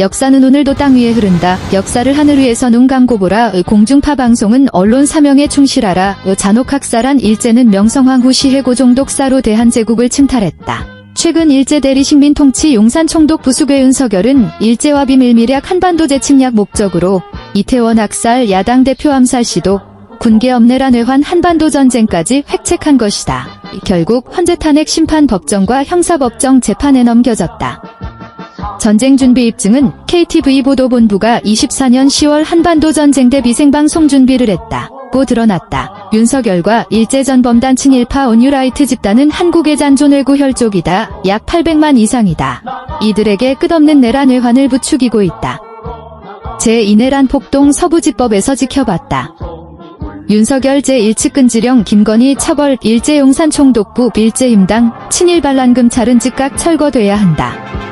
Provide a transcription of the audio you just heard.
역사는 오늘도 땅 위에 흐른다. 역사를 하늘 위에서 눈 감고 보라. 공중파 방송은 언론 사명에 충실하라. 잔혹학살한 일제는 명성황 후 시 해고종 독사로 대한제국을 침탈했다. 최근 일제 대리 식민 통치 용산 총독 부수괴 윤석열은 일제와 비밀미략 한반도 재침략 목적으로 이태원 학살 야당 대표 암살 시도 군계 엄내란 외환 한반도 전쟁까지 획책한 것이다. 결국 헌재 탄핵 심판 법정과 형사 법정 재판에 넘겨졌다. 전쟁 준비 입증은 KTV 보도본부가 24년 10월 한반도 전쟁 대비 생방송 준비를 했다 고 드러났다. 윤석열과 일제전범단 친일파 온유라이트 집단은 한국의 잔존외구 혈족이다. 약 800만 이상이다. 이들에게 끝없는 내란 외환을 부추기고 있다. 제2내란 폭동 서부지법에서 지켜봤다. 윤석열 제1측근지령 김건희 처벌 일제용산 총독부 일제임당 친일 반란금 찰은 즉각 철거돼야 한다.